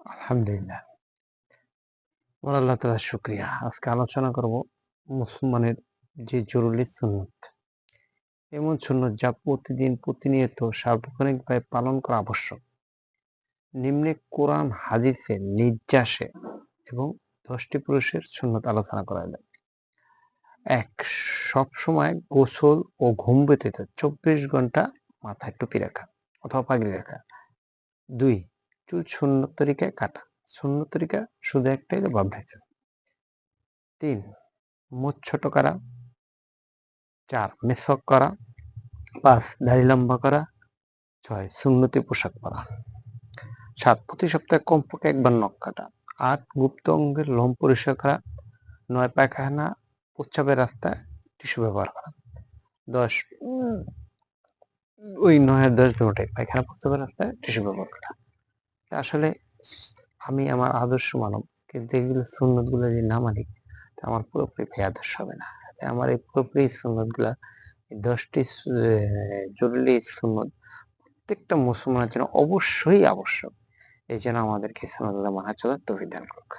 আলহামদুলিল্লাহ। আমার আল্লাহ তালা শুক্রিয়া। আজকে আলোচনা করব মুসলমানের যে জরুরি সুন্নত, এমন সুন্নত যা প্রতিদিন প্রতিনিয়ত সার্বক্ষণিকভাবে পালন করা আবশ্যক। নিম্নে কোরআন হাদিসের নির্যাসে এবং দশটি পুরুষের সুন্নত আলোচনা করা যায়। এক সব সময় গোসল ও ঘুম ব্যতীত চব্বিশ ঘণ্টা মাথায় টুপি রাখা অথবা পাগড়ি রাখা। দুই চুল শূন্য তরিকায় কাটা। শূন্য তরিকা শুধু একটাই বাপ ভেজা তিন মুখ ছোট করা। চার, মেসক করা। পাঁচ, দাড়ি লম্বা করা। ছয়, সুন্নতি পোশাক পরা। সাত, প্রতি সপ্তাহে কমপক্ষে একবার নখ কাটা। আট, গুপ্ত অঙ্গের লোম পরিষ্কার করা। নয়, পায়খানা উৎসবের রাস্তায় টিস্যু ব্যবহার করা। দশ ওই নয় দশ দুটোটাই পায়খানা প্রস্তাবের রাস্তায় টিস্যু ব্যবহার করা। আসলে আমি আমার আদর্শ মানব। কিন্তু এগুলো সুন্নতগুলো যদি না মানি, তা আমার পুরোপুরি ভাই আদর্শ হবে না। আমার এই পুরোপুরি সুন্নতগুলা দশটি জরুরি সুন্নত প্রত্যেকটা মুসলমানের জন্য অবশ্যই আবশ্যক। এই জন্য আমাদেরকে সুন্নত মানা চলার তভিধান করুক।